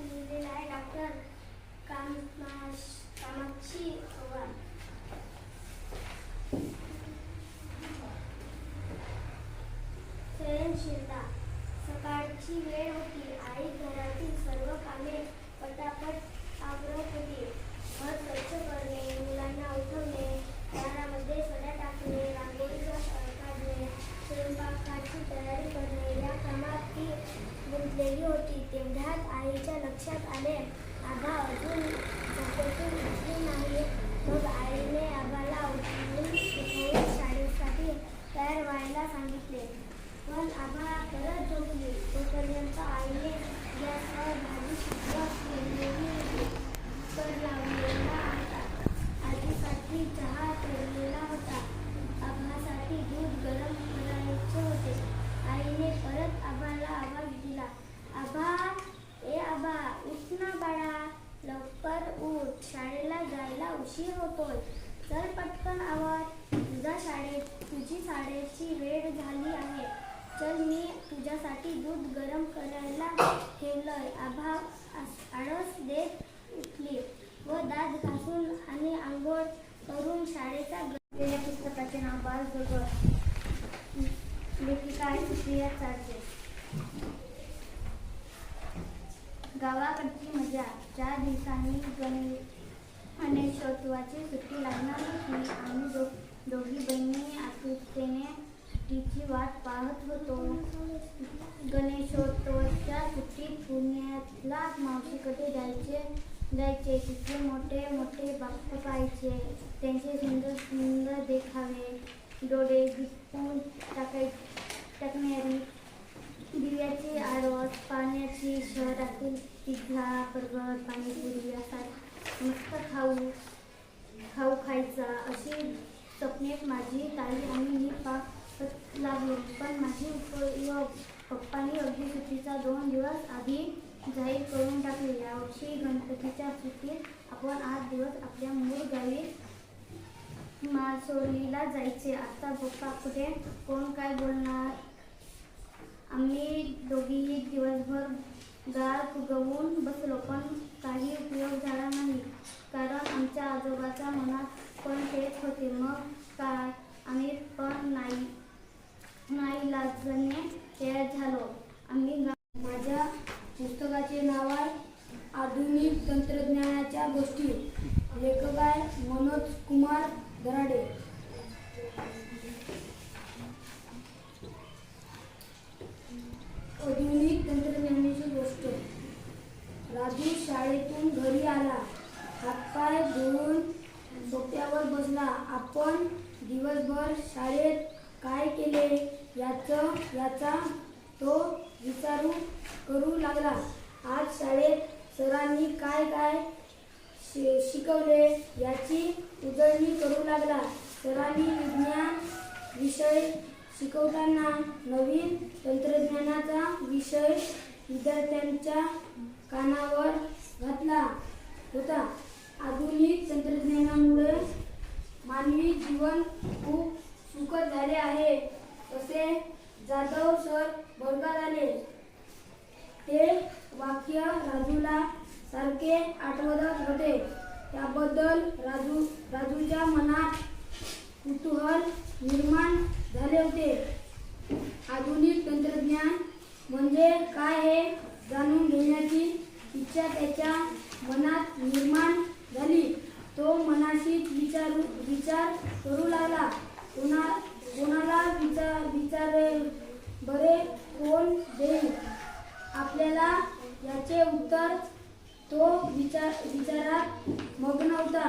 लिहिलेलं आहे डॉक्टर कामाक्षी पवार सहनशीलता सकाळची वेळ होती आई घरातील सर्व कामे पटापट आवरत होती घर स्वच्छ करणे मुलांना उठवणे दारामध्ये सड्या टाकणे रांगोळीचा काढणे स्वयंपाकाची तयारी करणे कामात ती गुंतलेली होती. तेवढ्यात आईच्या लक्षात आले आबा अजून झोपेतून उठली नाही मग आईने आबाला उठवून उठवून शाळेसाठी तयार व्हायला सांगितले. पण आबा परत झोपली. तोपर्यंत आईने गॅसवर भाजी शिजवत ठेवलेली कर लावलेला होता. आजीसाठी चहा ठेवलेला होता. आबासाठी दूध गरम करायचे होते आईने परत आबाला आवाज दिला आबा ए आबा उठ ना बाळा लवकर उठ. शाळेला जायला उशीर होतोय. चल पटकन आवाज. तुझा शाळेत तुझी शाळेची वेळ झाली आहे. चल मी तुझ्यासाठी दूध गरम करायला ठेवलंय आभा आळस देत उठली व दात घासून आणि आंघोळ करून शाळेचा पुस्तकाचे नाव बाल लेखिका सुप्रिया चालते गावाकडची मजा. चार दिवसांनी गणे गणेशोत्सवाची सुट्टी लागणार होती आम्ही दो दोघी बहिणी आतुरतेने तिची वाट पाहत होतो. गणेशोत्सवाच्या सुट्टीत पुण्यातला मावशीकडे जायचे जायचे. तिथे मोठे मोठे बाप पाहायचे. त्यांचे सुंदर सुंदर देखावे. डोळे दिपून टाकाय टाकणारी दिव्याची आडवस पाण्याची शहरातील पिझ्झा बर्गर पाणीपुरी यासारखं मस्त खाऊ खाऊ खायचा. अशी स्वप्ने माझी ताई आणि मी पाहत लागलो पण माझी उपयोग पप्पाने अगदी सुट्टीचा दोन दिवस आधी जाहीर करून टाकले. यावर्षी गणपतीच्या सुट्टीत आपण आठ दिवस आपल्या मूळ गावी मासोलीला जायचे. आता पप्पा कुठे? कोण काय बोलणार? आम्ही दोघीही दिवसभर गाळ फुगवून बसलो पण काही उपयोग झाला नाही. कारण आमच्या आजोबाच्या मनात पण तेच होते. मग काय? आम्ही पण नाही नाही लाजने तयार झालो. आम्ही गा- माझ्या पुस्तकाचे नाव आहे आधुनिक तंत्रज्ञानाच्या गोष्टी लेखक आहे मनोज कुमार दराडे आधुनिक तंत्रज्ञानाची गोष्ट राजू शाळेतून घरी आला हातपाय धुवून सोप्यावर बसला आपण दिवसभर शाळेत काय केले याचं याचा तो विचारू करू लागला. आज शाळेत सरांनी काय काय शि- शिकवले याची उजळणी करू लागला. सरांनी विज्ञान विषय शिकवताना नवीन तंत्रज्ञानाचा विषय विद्यार्थ्यांच्या कानावर घातला होता. आधुनिक तंत्रज्ञानामुळे मानवी जीवन खूप सुखद झाले आहे. असे जाधव सर वर्गात आले ते वाक्य राजूला सारखे आठवत होते. त्याबद्दल राजू राजूच्या मनात कुतूहल निर्माण झाले होते. आधुनिक तंत्रज्ञान म्हणजे काय हे जाणून घेण्याची इच्छा त्याच्या मनात निर्माण विचार करू लागला. कोणाला कुणाला विचार विचारेल बरे कोण देईल? आपल्याला याचे उत्तर तो विचार विचारात मग्न होता